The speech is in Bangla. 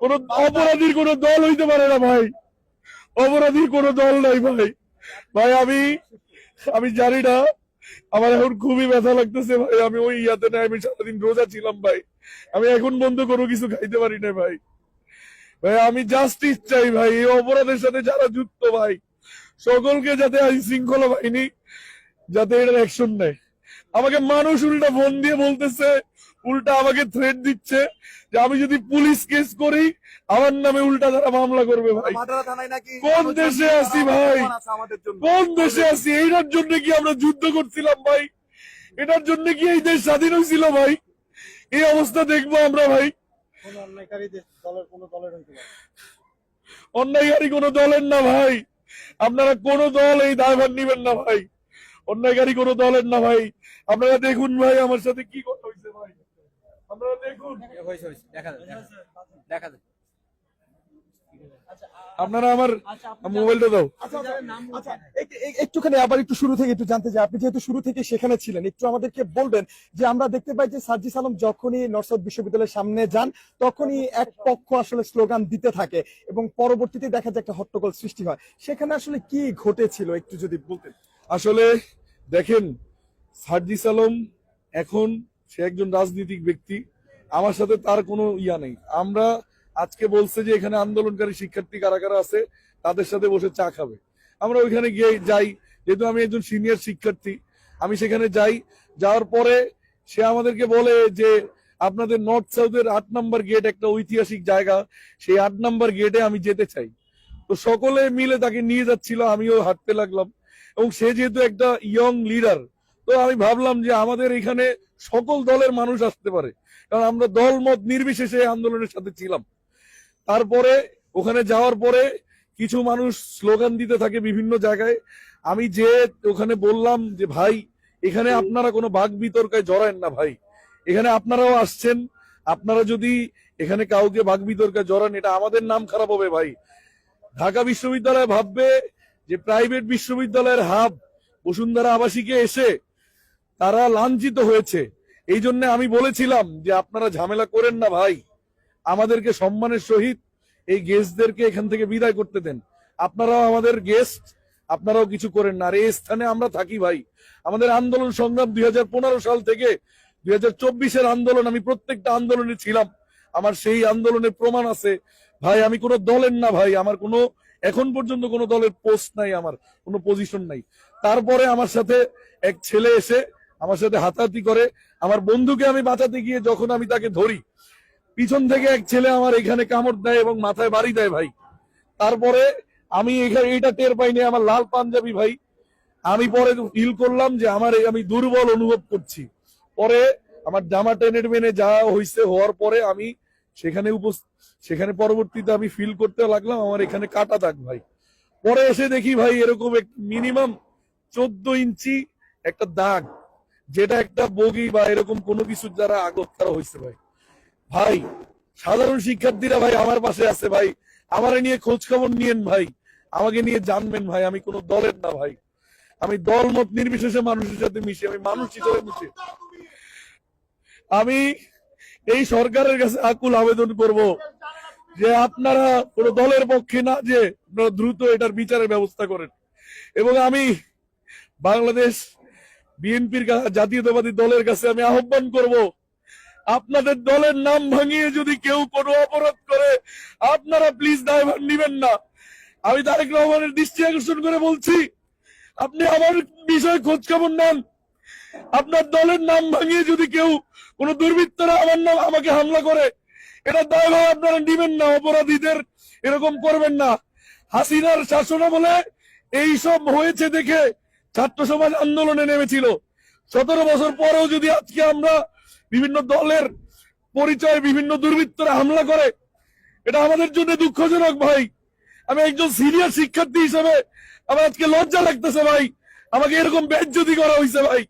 কোন অপরাধীর কোন দল হইতে পারে না ভাই। অপরাধীর কোন দল নাই ভাই। ভাই, আমি আমি জানি না। আমার এখন খুবই ব্যথা লাগতেছে ভাই। আমি ওই ইয়াতে না আমি সারাদিন রোজা ছিলাম ভাই। আমি এখন বন্ধ কোনো কিছু খাইতে পারি না ভাই। ভাই, আমি জাস্টিস চাই ভাই, এই অপরাধের সাথে যারা যুক্ত ভাই। সকলকে যাতে আইন শৃঙ্খলা বাহিনী, যাতে এটার অ্যাকশন নেয়। আমাকে মানুষ উল্টা ফোন দিয়ে বলতেছে উল্টা আমাকে থ্রেট দিচ্ছে যে আমি যদি পুলিশ কেস করি আমার নামে উল্টা তারা মামলা করবে ভাই। মাদারা থানায় নাকি কোন দেশে আছি ভাই? কোন দেশে আছি? এইটার জন্য কি আমরা যুদ্ধ করছিলাম ভাই? এটার জন্য কি এই দেশ স্বাধীন হয়েছিল ভাই? এই অবস্থা দেখব আমরা ভাই। কোন অন্যায়কারী কোন দলের অন্যায়কারী কোন দলের না ভাই। আপনারা কোন দল এই দায়ভার নিবেন না ভাই। অন্যায়কারী কোন দলের না ভাই। আপনারা দেখুন ভাই আমার সাথে কি কথা হয়েছে ভাই। আপনারা দেখুন। হয়েছে হয়েছে দেখা দেখা আপনারা আমার মোবাইলটা দাও। আচ্ছা আচ্ছা, আচ্ছা এক- এক- একটুখানি আবার একটু শুরু থেকে একটু জানতে চাই। আপনি যেহেতু শুরু থেকে সেখানে ছিলেন একটু আমাদেরকে বলবেন যে আমরা দেখতে পাই যে সার্জিস আলম যখনই নর্থ বিশ্ববিদ্যালয়ের সামনে যান তখনই এক পক্ষ আসলে স্লোগান দিতে থাকে এবং পরবর্তীতে দেখা যায় একটা হট্টগোল সৃষ্টি হয়। সেখানে আসলে কি ঘটেছিল একটু যদি বলতেন। আসলে দেখেন, সার্জিস আলম এখন সে একজন রাজনীতিক ব্যক্তি। আমার সাথে তার কোনো ইয়া নেই। আমরা আজকে বলছে যে এখানে আন্দোলনকারী শিক্ষার্থী কারা কারা আছে, তাদের সাথে বসে চা খাবে। আমরা ওইখানে গিয়ে যাই। যেহেতু আমি একজন সিনিয়র শিক্ষার্থী, আমি সেখানে যাই। যাওয়ার পরে সে আমাদেরকে বলে যে, আপনাদের নর্থ সাউথের আট নাম্বার গেট একটা ঐতিহাসিক জায়গা। সেই আট নাম্বার গেটে আমি যেতে চাই। তো সকলে মিলে তাকে নিয়ে যাচ্ছিল, আমিও হাঁটতে লাগলাম। এবং সে যেহেতু একটা ইয়ং লিডার তো আমি ভাবলাম যে আমাদের এখানে সকল দলের মানুষ আসতে পারে। কারণ আমরা দল মত নির্বিশেষে আন্দোলনের সাথে ছিলাম। তারপরে, ওখানে যাওয়ার পরে কিছু মানুষ স্লোগান দিতে থাকে বিভিন্ন জায়গায়। আমি যে ওখানে বললাম যে, ভাই, এখানে আপনারা কোনো বাঘ বিতর্কায় জড়ায়েন না ভাই। এখানে আপনারাও আসছেন। আপনারা যদি এখানে কাউকে বাঘ বিতর্কায় জড়ান, এটা আমাদের নাম খারাপ হবে ভাই। ঢাকা বিশ্ববিদ্যালয় ভাববে যে প্রাইভেট বিশ্ববিদ্যালয়ের হাব বসুন্ধরা আবাসিকে এসে তারা লাঞ্ছিত হয়েছে। এই জন্য আমি বলেছিলাম যে আপনারা ঝামেলা করেন না ভাই। আমাদেরকে সম্মানের সহিত এই গেস্টদেরকে এখান থেকে বিদায় করতে দেন। আপনারাও আমাদের গেস্ট, আপনারাও কিছু করেন না। আর এই স্থানে আমরা থাকি ভাই। আমাদের আন্দোলন সংগ্রাম দুই হাজার পনেরো সাল থেকে দুই হাজার আন্দোলন আমি প্রত্যেকটা আন্দোলনে ছিলাম। আমার সেই আন্দোলনের প্রমাণ আছে। ভাই, আমি কোনো দলের না ভাই। আমার কোনো এখন পর্যন্ত কোনো দলের পোস্ট নাই আমার, কোনো পজিশন নাই। তারপরে আমার সাথে এক ছেলে এসে আমার সাথে হাতাহাতি করে, আমার বন্ধুকে আমি বাঁচাতে গিয়ে যখন আমি তাকে ধরি, পিছন থেকে এক ছেলে আমার এখানে কামড় দেয় এবং মাথায় বাড়ি দেয় ভাই। তারপরে আমি এখানে এটা টের পাইনি, আমার লাল পাঞ্জাবি ভাই। আমি পরে ফিল করলাম যে আমার আমি দুর্বল অনুভব করছি। পরে আমার জামা টেনে টেনে যা হয়েছে হওয়ার পরে আমি সেখানে সেখানে পরবর্তীতে আমি ফিল করতে লাগলাম, আমার এখানে কাটা দাগ ভাই। পরে এসে দেখি ভাই এরকম মিনিমাম চোদ্দ ইঞ্চি একটা দাগ, যেটা একটা বগি বা এরকম কোনো কিছু দ্বারা আগত করা হয়েছে ভাই। ভাই, সাধারণ শিক্ষার্থীরা ভাই আমার পাশে আছে ভাই। আমার নিয়ে খোঁজ খবর নিয়েন ভাই। আমাকে নিয়ে জানবেন ভাই, আমি কোনো দলের না ভাই। আমি দল মত নির্বিশেষে মানুষের সাথে মিশি, আমি মানুষ হিসেবে মিশি। আমি এই সরকারের কাছে আকুল আবেদন করব যে আপনারা কোন দলের পক্ষে না যে আপনারা দ্রুত এটার বিচারের ব্যবস্থা করেন। এবং আমি বাংলাদেশ বিএনপির জাতীয়তাবাদী দলের কাছে আমি আহ্বান করব, আপনাদের দলের নাম ভাঙিয়ে যদি কেউ কোনো অপরাধ করে, আপনারা প্লিজ দায়ভার নিবেন না। আমি তারেক রহমানের দৃষ্টি আকর্ষণ করে বলছি, আপনি আমার বিষয়ে খোঁজ খবর নেন। আপনার দলের নাম ভাঙিয়ে যদি কেউ কোন দুর্বৃত্তরা আমার নাম, আমাকে হামলা করে, এটা দায়ভার আপনারা নিবেন না, অপরাধীদের এরকম করবেন না। হাসিনার শাসন বলে এই সব হয়েছে দেখে ছাত্র সমাজ আন্দোলনে নেমেছিল। সতেরো বছর পরেও যদি আজকে আমরা বিভিন্ন দলের পরিচয় বিভিন্ন দুর্বৃত্তরা হামলা করে, এটা আমাদের জন্য দুঃখজনক ভাই। আমি একজন সিনিয়র শিক্ষার্থী হিসেবে আমার আজকে লজ্জা লাগতেছে ভাই। আমাকে এরকম বেজ্জতি করা হয়েছে ভাই।